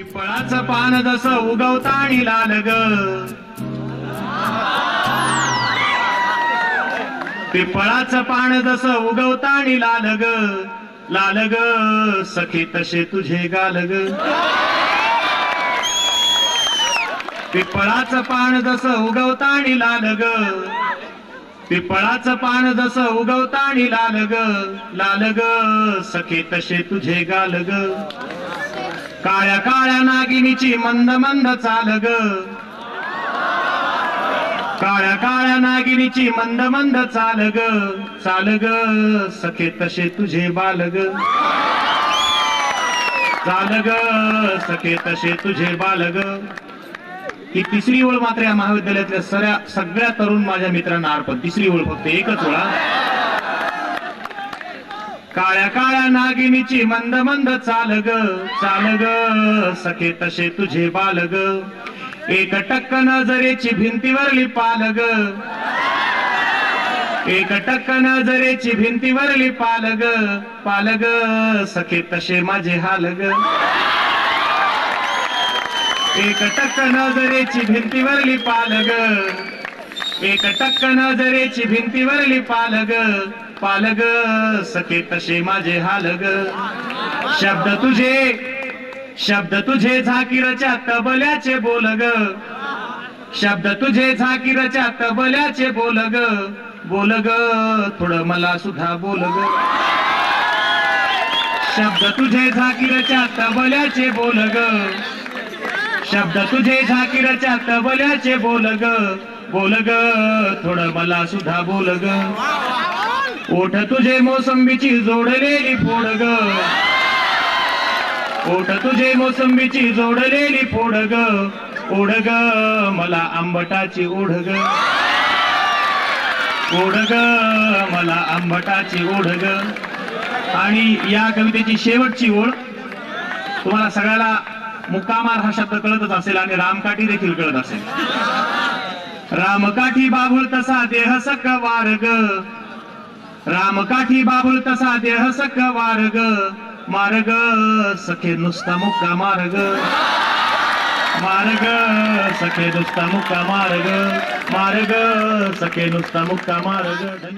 पिपळाचं पान जसं आणि लाल ग. पिपळाचं पान जसं आणि लाल ग. लाल ग सखे तसे तुझे गाल ग. पिपळाचं पान जसं आणि लाल ग. पिपळाचं पान जसं आणि लाल ग. लाल ग सखी तसे तुझे गाल ग. काळ्या काळ्या नागिनीची मंद मंद चाल ग काळ्या काळ्या नागिनीची मंद मंद चाल ग चाल ग सखे तसे तुझे बाल ग चाल ग सखे तसे तुझे बाल ग ही तिसरी ओळ मात्र या महाविद्यालयातल्या सगळ्या सगळ्या तरुण माझ्या मित्रांना अर्पण. तिसरी ओळ फक्त एकच ओळा काळ्या काळ्या नागिनीची मंद मंद चाल ग चाल ग सखे तसे तुझे बाल ग एक टक्क नजरेची भिंतीवरली पाल ग एक टक्क नजरेची भिंतीवरली पाल ग पाल ग सखे तसे माझे हाल ग एक टक्क नजरेची भिंतीवरली पाल ग एक टक्क नजरेची भिंतीवरली पाल ग पालग सखे तसे माझे हाल ग शब्द तुझे शब्द तुझे झाकीरच्या तबल्याचे बोल ग शब्द तुझे झाकीरच्या तबल्याचे बोल ग बोल ग थोडं मला सुद्धा बोल ग शब्द तुझे झाकीरच्या तबल्याचे बोल ग शब्द तुझे झाकीरच्या तबल्याचे बोल ग बोल ग थोडं मला सुद्धा बोल ग ओठ तुझे मोसंबीची जोडलेली फोड ग ओठ तुझे मोसंबीची जोडलेली फोड ग ओढ ग मला आंबटाची ओढ ग ओढ ग मला आंबटाची ओढ ग आणि या कवितेची शेवटची ओळ. तुम्हाला सगळ्याला मुक्कामार हा शब्द कळतच असेल आणि रामकाठी देखील कळत असेल. रामकाठी बाबुल तसा देह सक वारग रामकाठी बाबुल तसा देह सख वारग मार्ग सखे नुसता मुक्का मार्ग. मार्ग सखे नुसता मुक्का मार्ग मार्ग सखे नुसता मुक्का मार्ग. धन्यवाद.